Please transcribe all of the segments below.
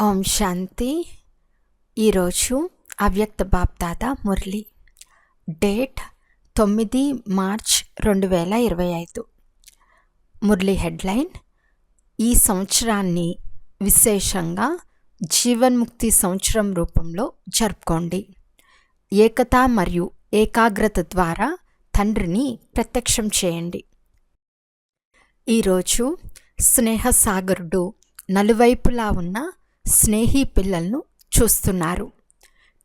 ఓం శాంతి. ఈరోజు అవ్యక్త బాప్దాత మురళి. డేట్ తొమ్మిది మార్చ్ రెండు వేల ఇరవై ఐదు. మురళి హెడ్లైన్ ఈ సంవత్సరాన్ని విశేషంగా జీవన్ముక్తి సంవత్సరం రూపంలో జరుపుకోండి. ఏకత మరియు ఏకాగ్రత ద్వారా తండ్రిని ప్రత్యక్షం చేయండి. ఈరోజు స్నేహసాగరుడు నలువైపులా ఉన్న స్నేహి పిల్లలను చూస్తున్నారు.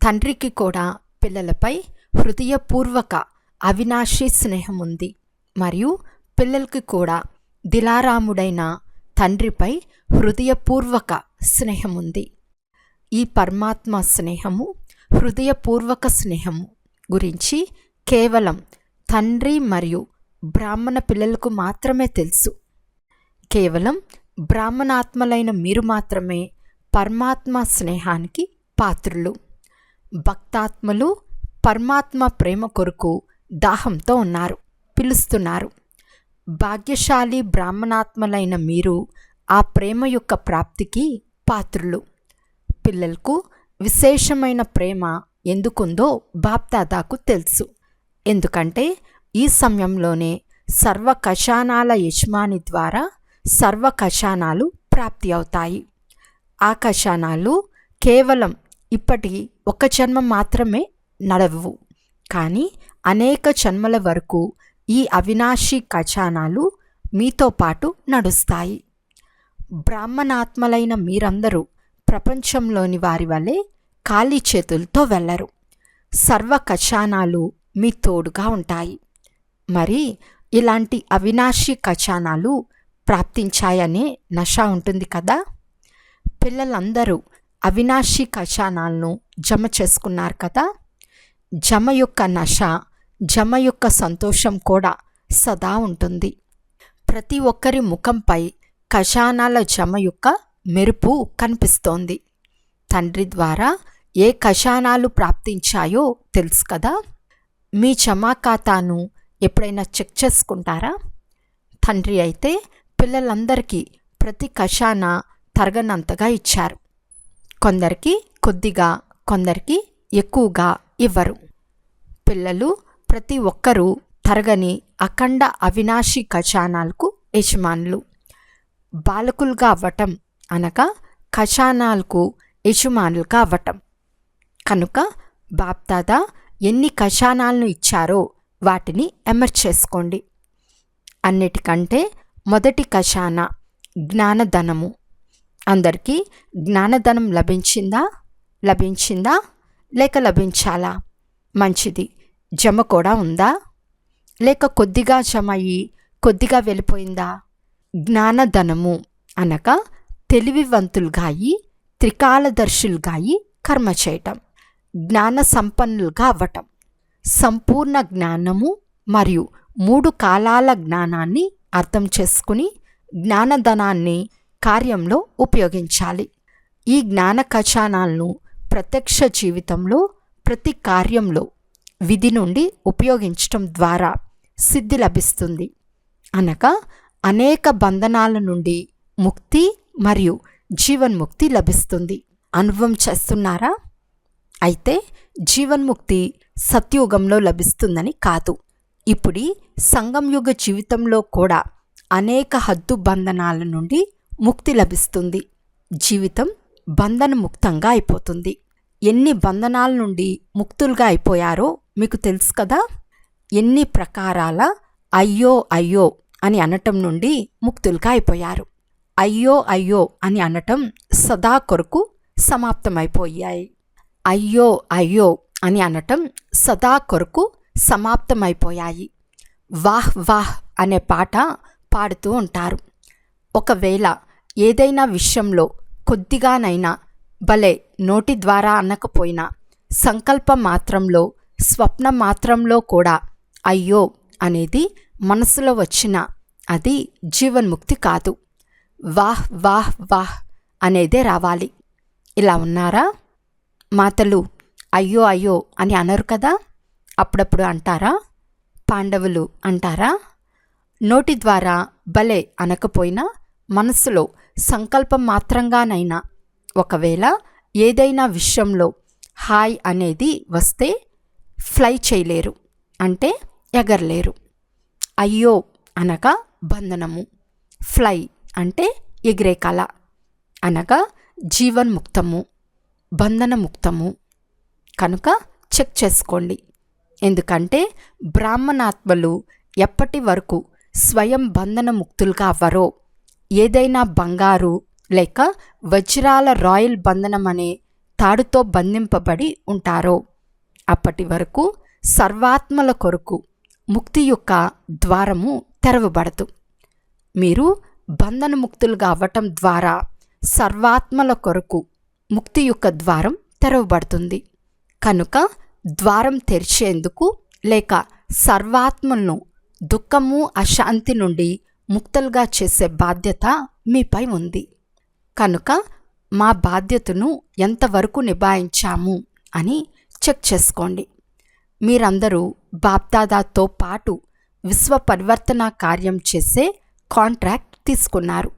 తండ్రికి కూడా పిల్లలపై హృదయపూర్వక అవినాశి స్నేహం ఉంది. మరియు పిల్లలకి కూడా దిలారాముడైన తండ్రిపై హృదయపూర్వక స్నేహం ఉంది. ఈ పరమాత్మ స్నేహము హృదయపూర్వక స్నేహము గురించి కేవలం తండ్రి మరియు బ్రాహ్మణ పిల్లలకు మాత్రమే తెలుసు. కేవలం బ్రాహ్మణాత్మలైన మీరు మాత్రమే పరమాత్మ స్నేహానికి పాత్రులు. భక్తాత్మలు పరమాత్మ ప్రేమ కొరకు దాహంతో ఉన్నారు పిలుస్తున్నారు. భాగ్యశాలి బ్రాహ్మణాత్మలైన మీరు ఆ ప్రేమ యొక్క ప్రాప్తికి పాత్రులు. పిల్లలకు విశేషమైన ప్రేమ ఎందుకుందో బాప్దాదాకు తెలుసు. ఎందుకంటే ఈ సమయంలోనే సర్వ కషానాల యజమాని ద్వారా సర్వ కషానాలు ప్రాప్తి అవుతాయి. ఆ కషానాలు కేవలం ఇప్పటి ఒక జన్మ మాత్రమే నడవవు. కానీ అనేక జన్మల వరకు ఈ అవినాశి ఖజానాలు మీతో పాటు నడుస్తాయి. బ్రాహ్మణాత్మలైన మీరందరూ ప్రపంచంలోని వారి వలె ఖాళీ చేతులతో వెళ్ళరు. సర్వ ఖజానాలు మీ తోడుగా ఉంటాయి. మరి ఇలాంటి అవినాశి ఖజానాలు ప్రాప్తించాయనే నష ఉంటుంది కదా? పిల్లలందరూ అవినాశి కషానాలను జమ చేసుకున్నారు కదా? జమ యొక్క నష జమ యొక్క సంతోషం కూడా సదా ఉంటుంది. ప్రతి ఒక్కరి ముఖంపై కషానాల జమ యొక్క మెరుపు కనిపిస్తోంది. తండ్రి ద్వారా ఏ కషానాలు ప్రాప్తించాయో తెలుసు కదా? మీ జమా ఖాతాను ఎప్పుడైనా చెక్ చేసుకుంటారా? తండ్రి అయితే పిల్లలందరికీ ప్రతి కషాన తరగనంతగా ఇచ్చారు. కొందరికి కొద్దిగా కొందరికి ఎక్కువగా ఇవ్వరు. పిల్లలు ప్రతి ఒక్కరూ తరగని అఖండ అవినాశి ఖజానాలకు యజమానులు. బాలకులుగా అవ్వటం అనగా ఖజానాలకు యజమానులుగా అవ్వటం. కనుక బాప్దాదా ఎన్ని ఖజానాలను ఇచ్చారో వాటిని ఎమర్చేసుకోండి అన్నిటికంటే మొదటి కషాన జ్ఞానధనము. అందరికీ జ్ఞానధనం లభించిందా? లభించిందా? లేక లభించాలా? మంచిది. జమ కూడా ఉందా? లేక కొద్దిగా జమ అయ్యి కొద్దిగా వెళ్ళిపోయిందా? జ్ఞానధనము అనగా తెలివివంతులుగా అయి త్రికాలదర్శులుగా అయి కర్మ చేయటం జ్ఞాన సంపన్నులుగా అవ్వటం. సంపూర్ణ జ్ఞానము మరియు మూడు కాలాల జ్ఞానాన్ని అర్థం చేసుకుని జ్ఞానధనాన్ని కార్యంలో ఉపయోగించాలి. ఈ జ్ఞాన కచానాలను ప్రత్యక్ష జీవితంలో ప్రతి కార్యంలో విధి నుండి ఉపయోగించటం ద్వారా సిద్ధి లభిస్తుంది. అనగా అనేక బంధనాల నుండి ముక్తి మరియు జీవన్ముక్తి లభిస్తుంది. అనుభవం చేస్తున్నారా? అయితే జీవన్ముక్తి సత్యుగంలో లభిస్తుందని కాదు. ఇప్పుడి సంగంయుగ జీవితంలో కూడా అనేక హద్దు బంధనాల నుండి ముక్తి లభిస్తుంది. జీవితం బంధన ముక్తంగా అయిపోతుంది. ఎన్ని బంధనాల నుండి ముక్తులుగా అయిపోయారో మీకు తెలుసు కదా? ఎన్ని ప్రకారాల అయ్యో అయ్యో అని అనటం నుండి ముక్తులుగా అయిపోయారు. అయ్యో అయ్యో అని అనటం సదా కొరకు సమాప్తమైపోయాయి. అయ్యో అయ్యో అని అనటం సదా కొరకు సమాప్తమైపోయాయి. వాహ్ వాహ్ అనే పాట పాడుతూ ఉంటారు. ఒకవేళ ఏదైనా విషయంలో కొద్దిగానైనా భలే నోటి ద్వారా అనకపోయినా సంకల్ప మాత్రంలో స్వప్న మాత్రంలో కూడా అయ్యో అనేది మనసులో వచ్చిన అది జీవన్ముక్తి కాదు. వాహ్ వాహ్ వాహ్ అనేదే రావాలి. ఇలా ఉన్నారా? మాతలు అయ్యో అయ్యో అని అనరు కదా? అప్పుడప్పుడు అంటారా? పాండవులు అంటారా? నోటి ద్వారా భలే అనకపోయినా మనస్సులో సంకల్పం మాత్రంగానైనా ఒకవేళ ఏదైనా విషయంలో హాయ్ అనేది వస్తే ఫ్లై చేయలేరు అంటే ఎగరలేరు. అయ్యో అనగా బంధనము. ఫ్లై అంటే ఎగిరే కళ. అనగా జీవన్ముక్తము బంధనముక్తము. కనుక చెక్ చేసుకోండి. ఎందుకంటే బ్రాహ్మణాత్మలు ఎప్పటి వరకు స్వయం బంధనముక్తులుగా అవ్వరో ఏదైనా బంగారు లేక వజ్రాల రాయల్ బంధనం అనే తాడుతో బంధింపబడి ఉంటారో అప్పటి వరకు సర్వాత్మల కొరకు ముక్తి యొక్క ద్వారము తెరవబడదు. మీరు బంధనముక్తులుగా అవ్వటం ద్వారా సర్వాత్మల కొరకు ముక్తి యొక్క ద్వారం తెరవబడుతుంది. కనుక ద్వారం తెరిచేందుకు లేక సర్వాత్మలను దుఃఖము అశాంతి నుండి ముక్తలుగా చేసే బాధ్యత మీపై ఉంది. కనుక మా బాధ్యతను ఎంతవరకు నిభాయించాము అని చెక్ చేసుకోండి. మీరందరూ బాప్దాదాతో పాటు విశ్వ పరివర్తన కార్యం చేసే కాంట్రాక్ట్ తీసుకున్నారు.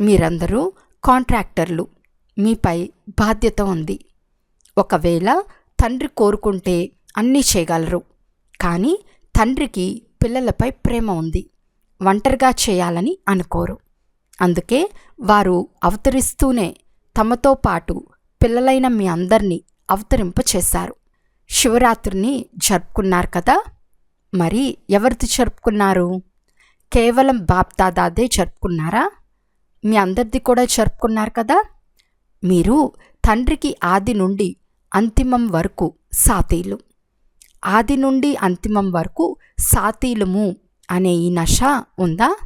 మీరందరూ కాంట్రాక్టర్లు. మీపై బాధ్యత ఉంది. ఒకవేళ తండ్రి కోరుకుంటే అన్నీ చేయగలరు. కానీ తండ్రికి పిల్లలపై ప్రేమ ఉంది. ఒంటరిగా చేయాలని అనుకోరు. అందుకే వారు అవతరిస్తూనే తమతో పాటు పిల్లలైన మీ అందరినీ అవతరింప చేశారు శివరాత్రిని జరుపుకున్నారు కదా? మరి ఎవరిది జరుపుకున్నారు? కేవలం బాప్దాదాదే జరుపుకున్నారా? మీ అందరిది కూడా జరుపుకున్నారు కదా? మీరు తండ్రికి ఆది నుండి అంతిమం వరకు సాతీలు. ఆది నుండి అంతిమం వరకు సాతీలము అనే ఈ నష ఉందా?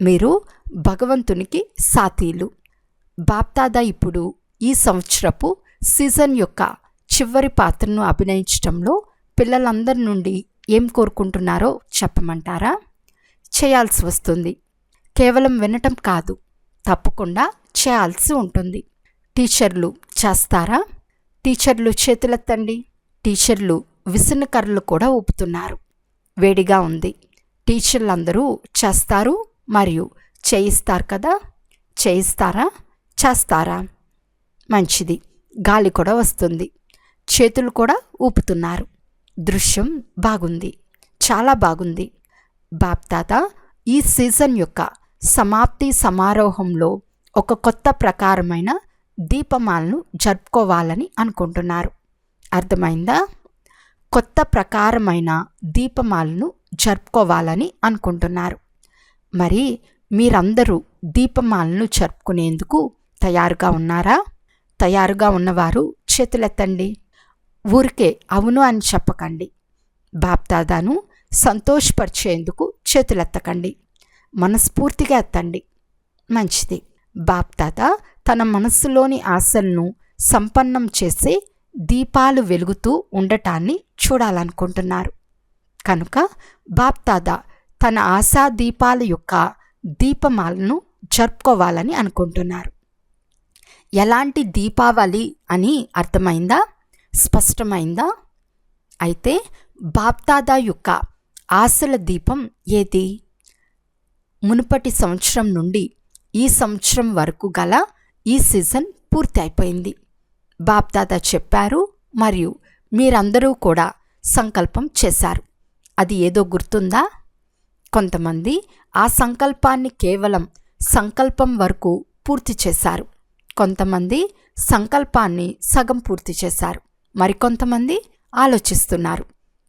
మీరు భగవంతునికి సాతీలు బాప్దాదా ఇప్పుడు ఈ సంవత్సరపు సీజన్ యొక్క చివరి పాత్రను అభినయించడంలో పిల్లలందరి నుండి ఏం కోరుకుంటున్నారో చెప్పమంటారా? చేయాల్సి వస్తుంది. కేవలం వినటం కాదు తప్పకుండా చేయాల్సి ఉంటుంది. టీచర్లు చేస్తారా? టీచర్లు చేతులెత్తండి. టీచర్లు విసునకర్రలు కూడా ఊపుతున్నారు. వేడిగా ఉంది. టీచర్లందరూ చేస్తారు మరియు చేయిస్తారు కదా? చేయిస్తారా? చేస్తారా? మంచిది. గాలి కూడా వస్తుంది. చేతులు కూడా ఊపుతున్నారు. దృశ్యం బాగుంది. చాలా బాగుంది. బాప్తాత ఈ సీజన్ యొక్క సమాప్తి సమారోహంలో ఒక కొత్త ప్రకారమైన దీపమాలను జరుపుకోవాలని అనుకుంటున్నారు. అర్థమైందా? కొత్త ప్రకారమైన దీపమాలను జరుపుకోవాలని అనుకుంటున్నారు. మరి మీరందరూ దీపమాలను జరుపుకునేందుకు తయారుగా ఉన్నారా? తయారుగా ఉన్నవారు చేతులెత్తండి. ఊరికే అవును అని చెప్పకండి. బాప్దాదాను సంతోషపరిచేందుకు చేతులెత్తకండి. మనస్ఫూర్తిగా ఎత్తండి. మంచిది. బాప్దాద తన మనస్సులోని ఆశలను సంపన్నం చేసే దీపాలు వెలుగుతూ ఉండటాన్ని చూడాలనుకుంటున్నారు. కనుక బాప్తాదా తన ఆశా దీపాల యొక్క దీపమాలను జరుపుకోవాలని అనుకుంటున్నారు. ఎలాంటి దీపావళి అని అర్థమైందా? స్పష్టమైందా? అయితే బాప్తాదా యొక్క ఆశల దీపం ఏది? మునుపటి సంవత్సరం నుండి ఈ సంవత్సరం వరకు గల ఈ సీజన్ పూర్తి అయిపోయింది బాప్దాదా చెప్పారు మరియు మీరందరూ కూడా సంకల్పం చేశారు. అది ఏదో గుర్తుందా? కొంతమంది ఆ సంకల్పాన్ని కేవలం సంకల్పం వరకు పూర్తి చేశారు. కొంతమంది సంకల్పాన్ని సగం పూర్తి చేశారు. మరికొంతమంది ఆలోచిస్తున్నారు.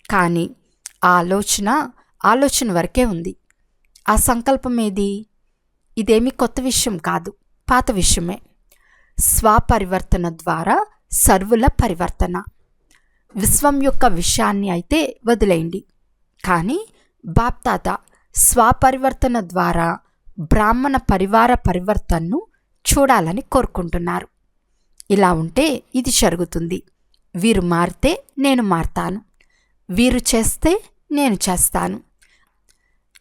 కానీ ఆ ఆలోచన ఆలోచన వరకే ఉంది. ఆ సంకల్పం ఏది? ఇదేమి కొత్త విషయం కాదు పాత విషయమే. స్వపరివర్తన ద్వారా సర్వుల పరివర్తన. విశ్వం యొక్క విషయాన్ని అయితే వదిలేయండి. కానీ బాప్తాత స్వపరివర్తన ద్వారా బ్రాహ్మణ పరివార పరివర్తనను చూడాలని కోరుకుంటున్నారు. ఇలా ఉంటే ఇది జరుగుతుంది. వీరు మారితే నేను మారతాను. వీరు చేస్తే నేను చేస్తాను.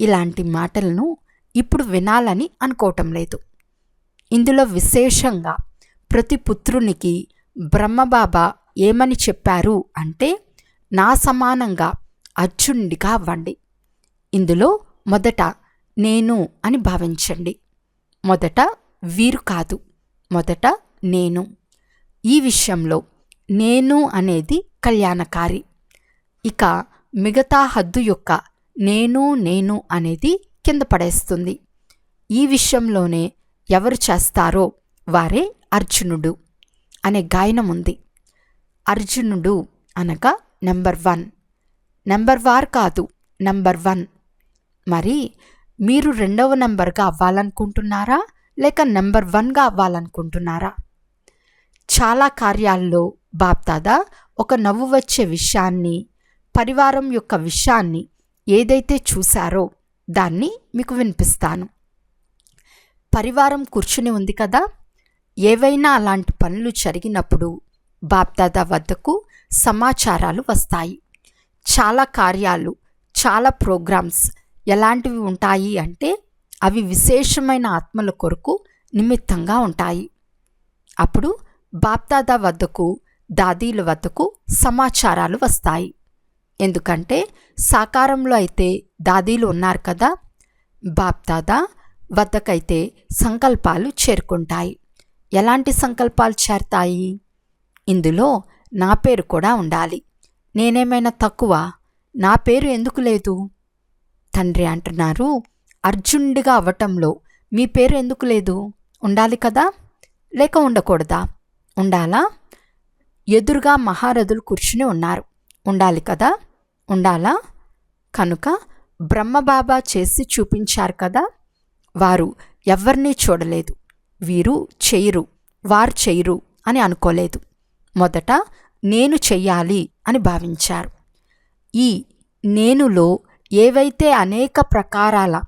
ఇలాంటి మాటలను ఇప్పుడు వినాలని అనుకోవటం లేదు. ఇందులో విశేషంగా ప్రతి పుత్రునికి బ్రహ్మబాబా ఏమని చెప్పారు అంటే నా సమానంగా అర్జునుడిగా అవ్వండి ఇందులో మొదట నేను అని భావించండి. మొదట వీరు కాదు మొదట నేను. ఈ విషయంలో నేను అనేది కళ్యాణకారి. ఇక మిగతా హద్దు యొక్క నేను నేను అనేది కింద పడేస్తుంది. ఈ విషయంలోనే ఎవరు చేస్తారో వారే అర్జునుడు అనే గాయనం ఉంది అర్జునుడు అనగా నెంబర్ వన్. నెంబర్ వార్ కాదు. నెంబర్ వన్ మరి మీరు రెండవ నెంబర్గా అవ్వాలనుకుంటున్నారా? లేక నెంబర్ వన్గా అవ్వాలనుకుంటున్నారా? చాలా కార్యాల్లో బాప్దాదా ఒక నవ్వు వచ్చే విషయాన్ని పరివారం యొక్క విషయాన్ని ఏదైతే చూశారో దాన్ని మీకు వినిపిస్తాను. పరివారం కూర్చుని ఉంది కదా? ఏవైనా అలాంటి పనులు జరిగినప్పుడు బాప్దాదా వద్దకు సమాచారాలు వస్తాయి. చాలా కార్యాలు చాలా ప్రోగ్రామ్స్ ఎలాంటివి ఉంటాయి అంటే అవి విశేషమైన ఆత్మల కొరకు నిమిత్తంగా ఉంటాయి. అప్పుడు బాప్దాదా వద్దకు దాదీల వద్దకు సమాచారాలు వస్తాయి. ఎందుకంటే సాకారంలో అయితే దాదీలు ఉన్నారు కదా బాప్దాదా వద్దకైతే సంకల్పాలు చేరుకుంటాయి. ఎలాంటి సంకల్పాలు చేరతాయి? ఇందులో నా పేరు కూడా ఉండాలి. నేనేమైనా తక్కువ? నా పేరు ఎందుకు లేదు? తండ్రి అంటున్నారు అర్జునుడిగా అవ్వటంలో మీ పేరు ఎందుకు లేదు? ఉండాలి కదా? లేక ఉండకూడదా? ఉండాలా? ఎదురుగా మహారథులు కూర్చుని ఉన్నారు. ఉండాలి కదా? ఉండాలా? కనుక బ్రహ్మబాబా చేసి చూపించారు కదా? వారు ఎవరినీ చూడలేదు. వీరు చెయ్యరు వారు చెయ్యరు అని అనుకోలేదు. మొదట నేను చెయ్యాలి అని భావించారు. ఈ నేనులో ఏవైతే అనేక ప్రకారాల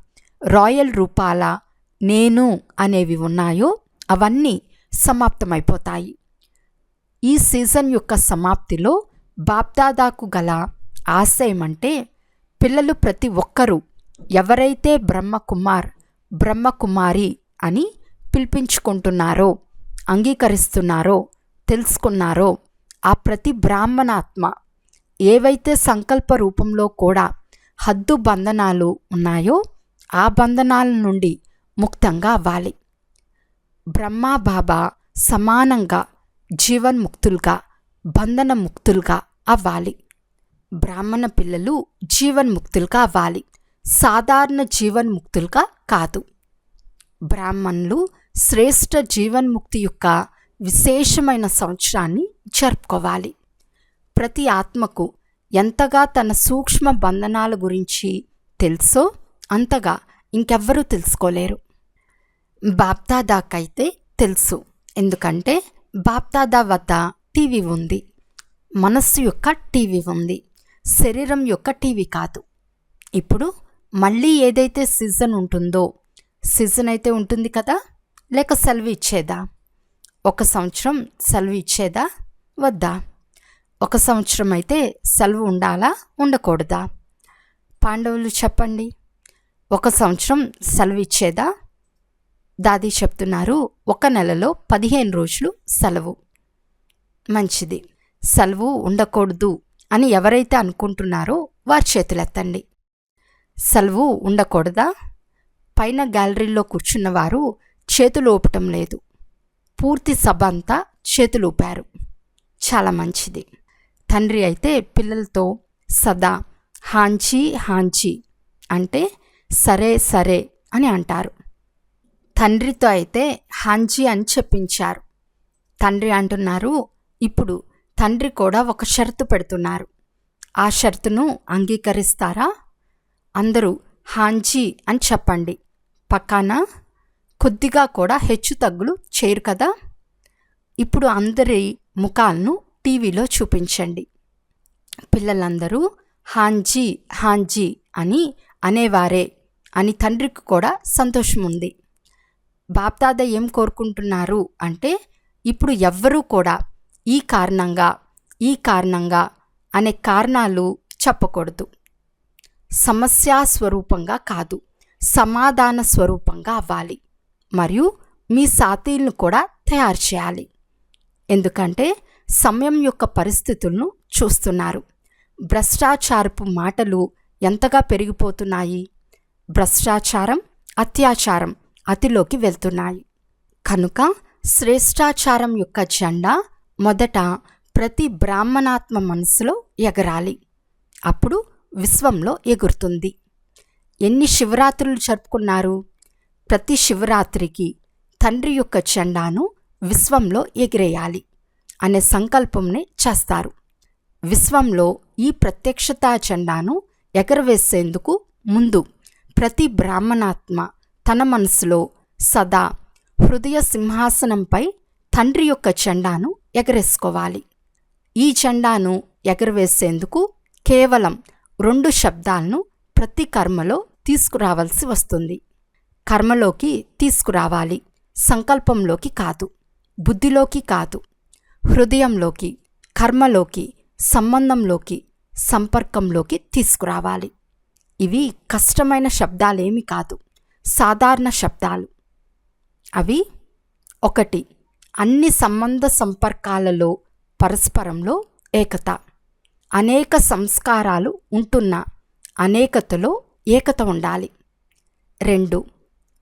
రాయల్ రూపాల నేను అనేవి ఉన్నాయో అవన్నీ సమాప్తమైపోతాయి. ఈ సీజన్ యొక్క సమాప్తిలో బాప్దాదాకు గల ఆశయం అంటే పిల్లలు ప్రతి ఒక్కరూ ఎవరైతే బ్రహ్మకుమార్ బ్రహ్మకుమారి అని పిలిపించుకుంటున్నారో అంగీకరిస్తున్నారో తెలుసుకున్నారో ఆ ప్రతి బ్రాహ్మణాత్మ ఏవైతే సంకల్ప రూపంలో కూడా హద్దు బంధనాలు ఉన్నాయో ఆ బంధనాల నుండి ముక్తంగా అవ్వాలి. బ్రహ్మా బాబా సమానంగా జీవన్ముక్తులుగా బంధనముక్తులుగా అవ్వాలి. బ్రాహ్మణ పిల్లలు జీవన్ముక్తులుగా అవ్వాలి. సాధారణ జీవన్ముక్తులుగా కాదు. బ్రాహ్మణులు శ్రేష్ఠ జీవన్ముక్తి యొక్క విశేషమైన సంవత్సరాన్ని జరుపుకోవాలి. ప్రతి ఆత్మకు ఎంతగా తన సూక్ష్మ బంధనాల గురించి తెలుసో అంతగా ఇంకెవ్వరూ తెలుసుకోలేరు. బాప్దాదాకైతే తెలుసు. ఎందుకంటే బాప్దాదా వద్ద టీవీ ఉంది. మనస్సు యొక్క టీవీ ఉంది. శరీరం యొక్క టీవీ కాదు. ఇప్పుడు మళ్ళీ ఏదైతే సీజన్ ఉంటుందో సీజన్ అయితే ఉంటుంది కదా? లేక సెలవు ఇచ్చేదా? ఒక సంవత్సరం సెలవు ఇచ్చేదా? వద్దా. ఒక సంవత్సరం అయితే సెలవు ఉండాలా? ఉండకూడదా? పాండవులు చెప్పండి. ఒక సంవత్సరం సెలవు ఇచ్చేదా? దాది చెప్తున్నారు ఒక నెలలో పదిహేను రోజులు సెలవు. మంచిది. సెలవు ఉండకూడదు అని ఎవరైతే అనుకుంటున్నారో వారి చేతులెత్తండి. సెలవు ఉండకూడదా? పైన గ్యాలరీలో కూర్చున్న వారు చేతులు ఊపటం లేదు. పూర్తి సభ అంతా చేతులూపారు. చాలా మంచిది. తండ్రి అయితే పిల్లలతో సదా హాంచి హాంచి అంటే సరే సరే అని అంటారు. తండ్రితో అయితే హాంచి అని చెప్పించారు. తండ్రి అంటున్నారు ఇప్పుడు తండ్రి కూడా ఒక షరతు పెడుతున్నారు. ఆ షరతును అంగీకరిస్తారా? అందరూ హాంచి అని చెప్పండి. పక్కాన? కొద్దిగా కూడా హెచ్చు తగ్గులు చేయరు కదా? ఇప్పుడు అందరి ముఖాలను టీవీలో చూపించండి. పిల్లలందరూ హాంజీ హాంజీ అని అనేవారే అని తండ్రికి కూడా సంతోషం ఉంది. బాప్దాద ఏం కోరుకుంటున్నారు అంటే ఇప్పుడు ఎవ్వరూ కూడా ఈ కారణంగా ఈ కారణంగా అనే కారణాలు చెప్పకూడదు. సమస్యా స్వరూపంగా కాదు సమాధాన స్వరూపంగా అవ్వాలి. మరియు మీ సాతీలను కూడా తయారు చేయాలి. ఎందుకంటే సమయం యొక్క పరిస్థితులను చూస్తున్నారు. భ్రష్టాచారపు మాటలు ఎంతగా పెరిగిపోతున్నాయి? భ్రష్టాచారం అత్యాచారం అతిలోకి వెళ్తున్నాయి. కనుక శ్రేష్టాచారం యొక్క జెండా మొదట ప్రతి బ్రాహ్మణాత్మ మనసులో ఎగరాలి. అప్పుడు విశ్వంలో ఎగురుతుంది. ఎన్ని శివరాత్రులు జరుపుకున్నారు? ప్రతి శివరాత్రికి తండ్రి యొక్క చెండాను విశ్వంలో ఎగిరేయాలి అనే సంకల్పంని చేస్తారు. విశ్వంలో ఈ ప్రత్యక్షతా చెండాను ఎగరవేసేందుకు ముందు ప్రతి బ్రాహ్మణాత్మ తన మనసులో సదా హృదయ సింహాసనంపై తండ్రి యొక్క చెండాను ఎగరేసుకోవాలి. ఈ జెండాను ఎగరవేసేందుకు కేవలం రెండు శబ్దాలను ప్రతి కర్మలో తీసుకురావాల్సి వస్తుంది. కర్మలోకి తీసుకురావాలి. సంకల్పంలోకి కాదు. బుద్ధిలోకి కాదు. హృదయంలోకి కర్మలోకి సంబంధంలోకి సంపర్కంలోకి తీసుకురావాలి. ఇవి కష్టమైన శబ్దాలేమి కాదు. సాధారణ శబ్దాలు. అవి ఒకటి అన్ని సంబంధ సంపర్కాలలో పరస్పరంలో ఏకత. అనేక సంస్కారాలు ఉంటున్న అనేకతలో ఏకత ఉండాలి. రెండు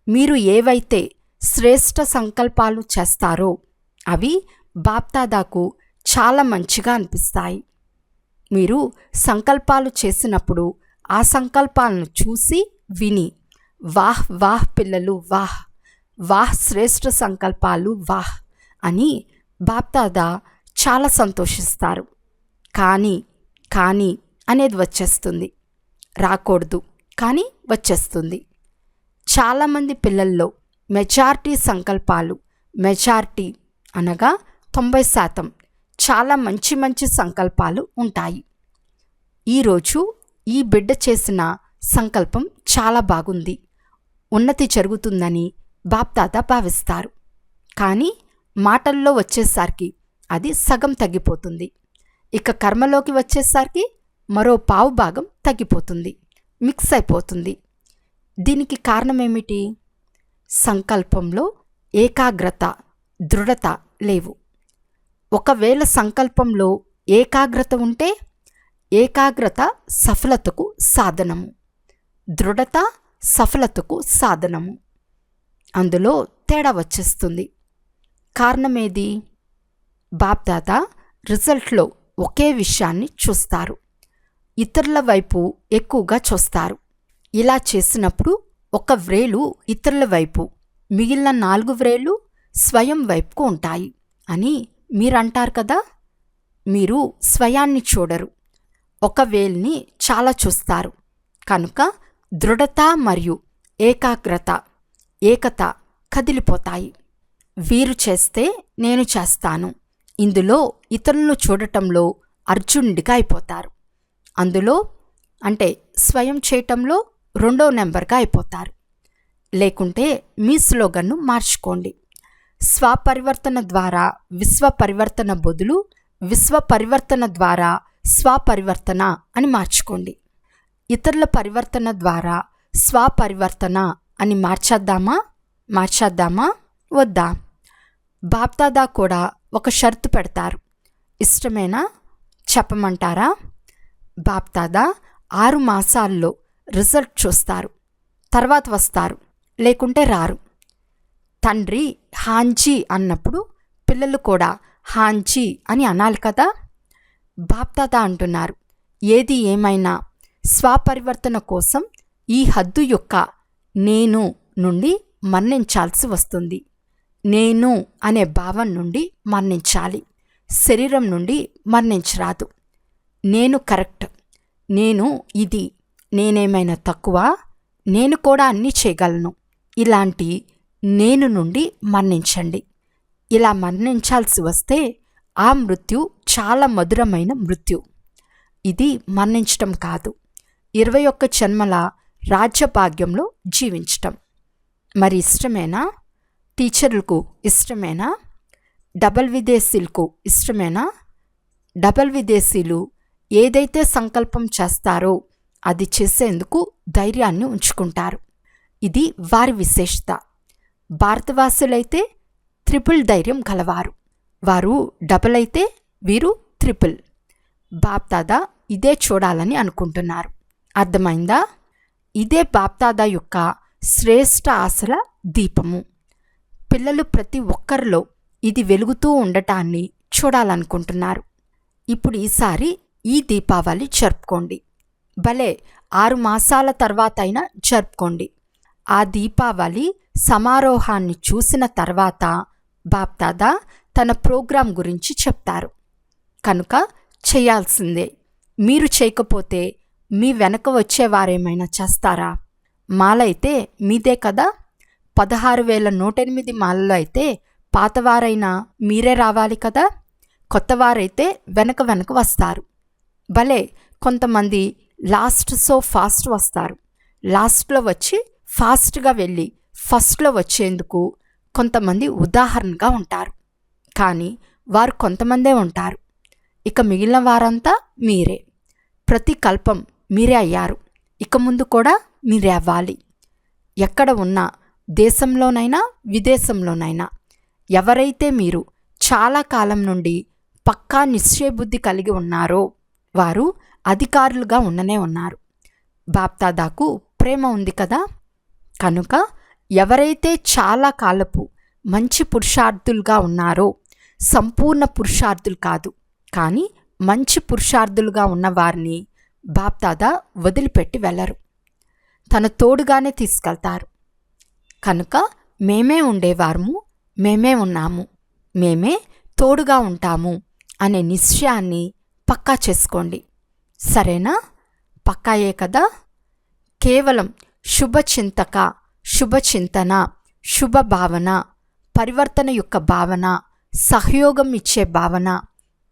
మీరు ఏవైతే శ్రేష్ట సంకల్పాలు చేస్తారో అవి బాప్తాదాకు చాలా మంచిగా అనిపిస్తాయి. మీరు సంకల్పాలు చేసినప్పుడు ఆ సంకల్పాలను చూసి విని వాహ్ వాహ్ పిల్లలు వాహ్ వాహ్ శ్రేష్ఠ సంకల్పాలు వాహ్ అని బాప్దాదా చాలా సంతోషిస్తారు. కానీ కానీ అనేది వచ్చేస్తుంది. రాకూడదు. కానీ వచ్చేస్తుంది. చాలామంది పిల్లల్లో మెజారిటీ సంకల్పాలు మెజారిటీ అనగా తొంభై శాతం చాలా మంచి మంచి సంకల్పాలు ఉంటాయి. ఈరోజు ఈ బిడ్డ చేసిన సంకల్పం చాలా బాగుంది. ఉన్నతి జరుగుతుందని బాప్తాత భావిస్తారు. కానీ మాటల్లో వచ్చేసరికి అది సగం తగ్గిపోతుంది. ఇక కర్మలోకి వచ్చేసరికి మరో పావు భాగం తగ్గిపోతుంది. మిక్స్ అయిపోతుంది. దీనికి కారణమేమిటి? సంకల్పంలో ఏకాగ్రత దృఢత లేవు. ఒకవేళ సంకల్పంలో ఏకాగ్రత ఉంటే ఏకాగ్రత సఫలతకు సాధనము. దృఢత సఫలతకు సాధనము. అందులో తేడా వచ్చేస్తుంది. కారణమేది? బాప్దాత రిజల్ట్లో ఒకే విషయాన్ని చూస్తారు. ఇతరుల వైపు ఎక్కువగా చూస్తారు. ఇలా చేసినప్పుడు ఒక వ్రేలు ఇతరుల వైపు మిగిలిన నాలుగు వ్రేలు స్వయం వైపుకు ఉంటాయి అని మీరంటారు కదా? మీరు స్వయాన్ని చూడరు. ఒక వేల్ని చాలా చూస్తారు. కనుక దృఢత మరియు ఏకాగ్రత ఏకత కదిలిపోతాయి. వీరు చేస్తే నేను చేస్తాను. ఇందులో ఇతరులను చూడటంలో అర్జునుడిగా అయిపోతారు. అందులో అంటే స్వయం చేయటంలో రెండో నెంబర్గా అయిపోతారు. లేకుంటే మీ స్లోగన్ను మార్చుకోండి. స్వపరివర్తన ద్వారా విశ్వ పరివర్తన బదులు విశ్వ పరివర్తన ద్వారా స్వపరివర్తన అని మార్చుకోండి. ఇతరుల పరివర్తన ద్వారా స్వపరివర్తన అని మార్చేద్దామా? మార్చేద్దామా? వద్దా? బాప్దాదా కూడా ఒక షరతు పెడతారు. ఇష్టమేనా? చెప్పమంటారా? బాప్దాదా ఆరు మాసాల్లో రిజల్ట్ చూస్తారు. తర్వాత వస్తారు. లేకుంటే రారు. తండ్రి హాంచి అన్నప్పుడు పిల్లలు కూడా హాంచి అని అనాలి కదా? బాప్తాత అంటున్నారు. ఏది ఏమైనా స్వపరివర్తన కోసం ఈ హద్దు యొక్క నేను నుండి మరణించాల్సి వస్తుంది. నేను అనే భావం నుండి మరణించాలి శరీరం నుండి మరణించరాదు నేను కరెక్ట్. నేను ఇది నేనేమైనా తక్కువ నేను కూడా అన్నీ చేయగలను. ఇలాంటి నేను నుండి మరణించండి ఇలా మరణించాల్సి వస్తే ఆ మృత్యు చాలా మధురమైన మృత్యు. ఇది మరణించటం కాదు. ఇరవై ఒక్క జన్మల రాజ్యభాగ్యంలో జీవించటం. మరి ఇష్టమేనా? టీచర్లకు ఇష్టమేనా? డబల్ విదేశీలకు ఇష్టమేనా? డబల్ విదేశీలు ఏదైతే సంకల్పం చేస్తారో అది చేసేందుకు ధైర్యాన్ని ఉంచుకుంటారు. ఇది వారి విశేషత. భారతవాసులైతే త్రిపుల్ ధైర్యం గలవారు. వారు డబుల్ అయితే వీరు త్రిపుల్. బాప్దాదా ఇదే చూడాలని అనుకుంటున్నారు. అర్థమైందా? ఇదే బాప్దాదా యొక్క శ్రేష్ఠ ఆశల దీపము. పిల్లలు ప్రతి ఒక్కరిలో ఇది వెలుగుతూ ఉండటాన్ని చూడాలనుకుంటున్నారు. ఇప్పుడు ఈసారి ఈ దీపావళి జరుపుకోండి. భలే ఆరు మాసాల తర్వాత అయినా జరుపుకోండి. ఆ దీపావళి సమారోహాన్ని చూసిన తర్వాత బాప్దాదా తన ప్రోగ్రాం గురించి చెప్తారు. కనుక చేయాల్సిందే. మీరు చేయకపోతే మీ వెనక వచ్చేవారేమైనా చేస్తారా? మాలైతే మీదే కదా? పదహారు వేల నూట ఎనిమిది మాలలో అయితే పాతవారైనా మీరే రావాలి కదా? కొత్తవారైతే వెనక వెనక వస్తారు. భలే కొంతమంది లాస్ట్ సో ఫాస్ట్ వస్తారు. లాస్ట్లో వచ్చి ఫాస్ట్గా వెళ్ళి ఫస్ట్లో వచ్చేందుకు కొంతమంది ఉదాహరణగా ఉంటారు. కానీ వారు కొంతమందే ఉంటారు. ఇక మిగిలిన వారంతా మీరే. ప్రతి కల్పం మీరే అయ్యారు. ఇక ముందు కూడా మీరే అవ్వాలి. ఎక్కడ ఉన్నా దేశంలోనైనా విదేశంలోనైనా ఎవరైతే మీరు చాలా కాలం నుండి పక్కా నిశ్చయబుద్ధి కలిగి ఉన్నారో వారు అధికారులుగా ఉండనే ఉన్నారు. బాప్తాదాకు ప్రేమ ఉంది కదా? కనుక ఎవరైతే చాలా కాలపు మంచి పురుషార్థులుగా ఉన్నారో సంపూర్ణ పురుషార్థులు కాదు. కానీ మంచి పురుషార్థులుగా ఉన్న వారిని బాప్దాదా వదిలిపెట్టి వెళ్ళరు తన తోడుగానే తీసుకెళ్తారు. కనుక మేమే ఉండేవారము మేమే ఉన్నాము మేమే తోడుగా ఉంటాము అనే నిశ్చయాన్ని పక్కా చేసుకోండి. సరేనా? పక్కాయే కదా? కేవలం శుభచింతక శుభచింతన శుభ భావన పరివర్తన యొక్క భావన సహయోగం ఇచ్చే భావన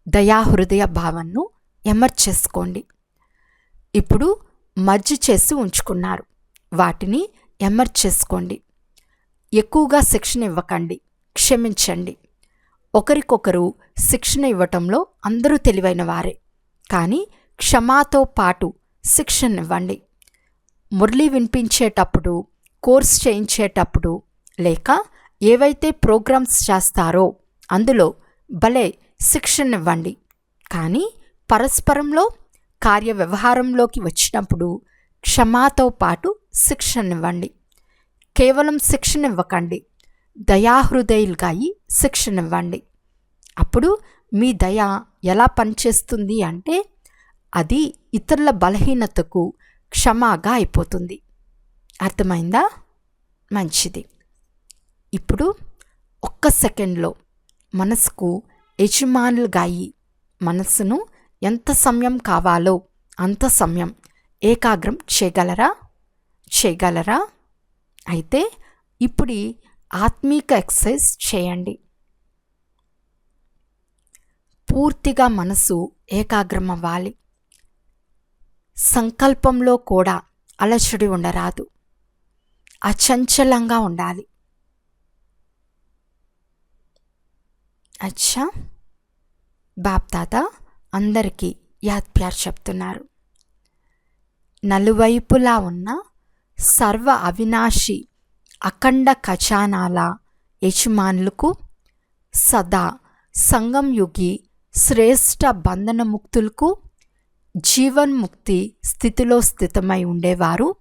దయాహృదయ భావనను ఎమర్చేసుకోండి ఇప్పుడు మజ్జి చేసి ఉంచుకున్నారు. వాటిని ఎమర్చేసుకోండి ఎక్కువగా శిక్షణ ఇవ్వకండి. క్షమించండి. ఒకరికొకరు శిక్షణ ఇవ్వటంలో అందరూ తెలివైన వారే. కానీ క్షమాతో పాటు శిక్షణ ఇవ్వండి మురళి వినిపించేటప్పుడు కోర్స్ చేయించేటప్పుడు లేక ఏవైతే ప్రోగ్రామ్స్ చేస్తారో అందులో భలే శిక్షణ ఇవ్వండి కానీ పరస్పరంలో కార్య వ్యవహారంలోకి వచ్చినప్పుడు క్షమాతో పాటు శిక్షణ ఇవ్వండి కేవలం శిక్షణ ఇవ్వకండి దయాహృదయులుగా అయి శిక్షణ ఇవ్వండి అప్పుడు మీ దయ ఎలా పనిచేస్తుంది అంటే అది ఇతరుల బలహీనతకు క్షమాగా అయిపోతుంది. అర్థమైందా? మంచిది. ఇప్పుడు ఒక్క సెకండ్లో మనసుకు యజమానులుగా అయి మనస్సును ఎంత సమయం కావాలో అంత సమయం ఏకాగ్రం చేయగలరా? చేయగలరా? అయితే ఇప్పుడు ఆత్మీక ఎక్సర్సైజ్ చేయండి. పూర్తిగా మనసు ఏకాగ్రం అవ్వాలి సంకల్పంలో కూడా అలచడి ఉండరాదు. అచంచలంగా ఉండాలి. అచ్చా! బాప్తాత అందరికీ యాత్ప్యార్ చెప్తున్నారు. నలువైపులా ఉన్న సర్వ అవినాశి అఖండ ఖజానాల యజమానులకు సదా సంగంయుగి శ్రేష్ఠ బంధనముక్తులకు జీవన్ముక్తి స్థితిలో స్థితమై ఉండేవారు.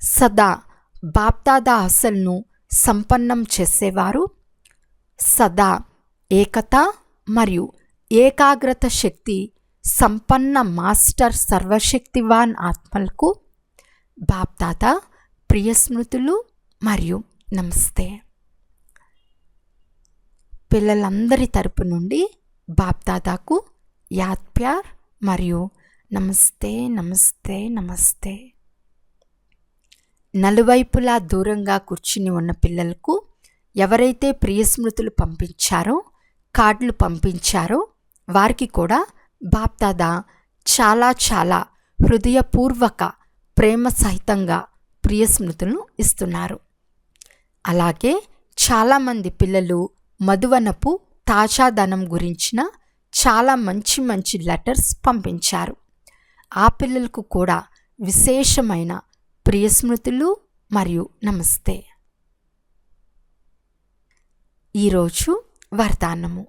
సదా బాప్దాదా అసల్ను సంపన్నం చేసేవారు. సదా ఏకత మరియు ఏకాగ్రత శక్తి సంపన్న మాస్టర్ సర్వశక్తివాన్ ఆత్మలకు. బాప్దాత ప్రియ స్మృతులు మరియు నమస్తే. పిల్లలందరి తరపు నుండి బాప్దాదాకు యాత్ప్యార్ మరియు నమస్తే నమస్తే నమస్తే. నలువైపులా దూరంగా కూర్చుని ఉన్న పిల్లలకు ఎవరైతే ప్రియస్మృతులు పంపించారో కార్డులు పంపించారో వారికి కూడా బాప్దాదా చాలా చాలా హృదయపూర్వక ప్రేమ సహితంగా ప్రియస్మృతులను ఇస్తున్నారు. అలాగే చాలామంది పిల్లలు మధువనపు తాజాదనం గురించిన చాలా మంచి మంచి లెటర్స్ పంపించారు. ఆ పిల్లలకు కూడా విశేషమైన ప్రియస్మృతులు మరియు నమస్తే. ఈరోజు వరదానము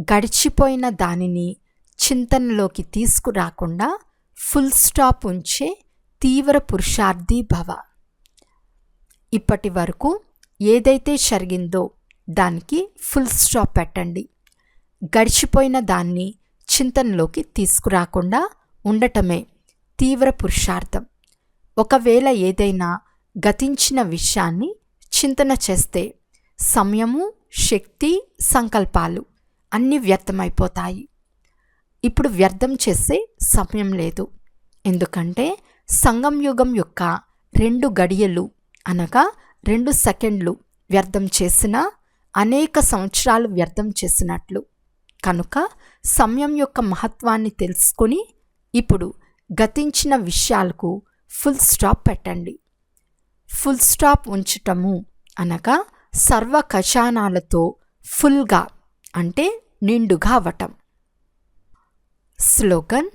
గడిచిపోయిన దానిని చింతనలోకి తీసుకురాకుండా ఫుల్ స్టాప్ ఉంచే తీవ్ర పురుషార్థి భవ. ఇప్పటి వరకు ఏదైతే జరిగిందో దానికి ఫుల్ స్టాప్ పెట్టండి. గడిచిపోయిన దాన్ని చింతనలోకి తీసుకురాకుండా ఉండటమే తీవ్ర పురుషార్థం. ఒకవేళ ఏదైనా గతించిన విషయాన్ని చింతన చేస్తే సమయము శక్తి సంకల్పాలు అన్నీ వ్యర్థమైపోతాయి. ఇప్పుడు వ్యర్థం చేసే సమయం లేదు. ఎందుకంటే సంగం యుగం యొక్క రెండు గడియలు అనగా రెండు సెకండ్లు వ్యర్థం చేసిన అనేక సంవత్సరాలు వ్యర్థం చేసినట్లు. కనుక సమయం యొక్క మహత్వాన్ని తెలుసుకొని ఇప్పుడు గతించిన విషయాలకు ఫుల్ స్టాప్ పెట్టండి. ఫుల్ స్టాప్ ఉంచటము అనగా సర్వ ఖజానాలతో ఫుల్గా అంటే నిండుగా అవటం స్లోగన్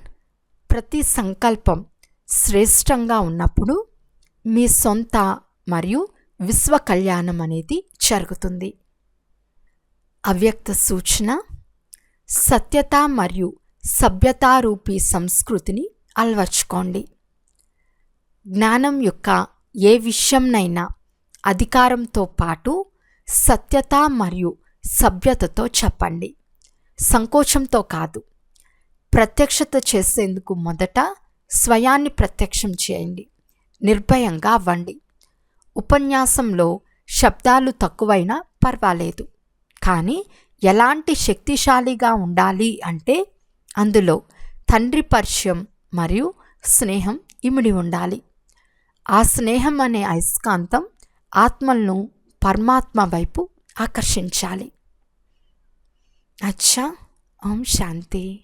ప్రతి సంకల్పం శ్రేష్టంగా ఉన్నప్పుడు మీ సొంత మరియు విశ్వ కళ్యాణం అనేది జరుగుతుంది. అవ్యక్త సూచన సత్యత మరియు సభ్యతారూపీ సంస్కృతిని అలవర్చుకోండి. జ్ఞానం యొక్క ఏ విషయంనైనా అధికారంతో పాటు సత్యత మరియు సభ్యతతో చెప్పండి. సంకోచంతో కాదు. ప్రత్యక్షత చేసేందుకు మొదట స్వయాన్ని ప్రత్యక్షం చేయండి. నిర్భయంగా అవ్వండి. ఉపన్యాసంలో శబ్దాలు తక్కువైనా పర్వాలేదు. కానీ ఎలాంటి శక్తిశాలిగా ఉండాలి అంటే అందులో తండ్రి పరిచయం మరియు స్నేహం ఇమిడి ఉండాలి. ఆ స్నేహం అనే అయస్కాంతం ఆత్మలను పరమాత్మ వైపు ఆకర్షించాలి. అచ్చా ఓం శాంతి.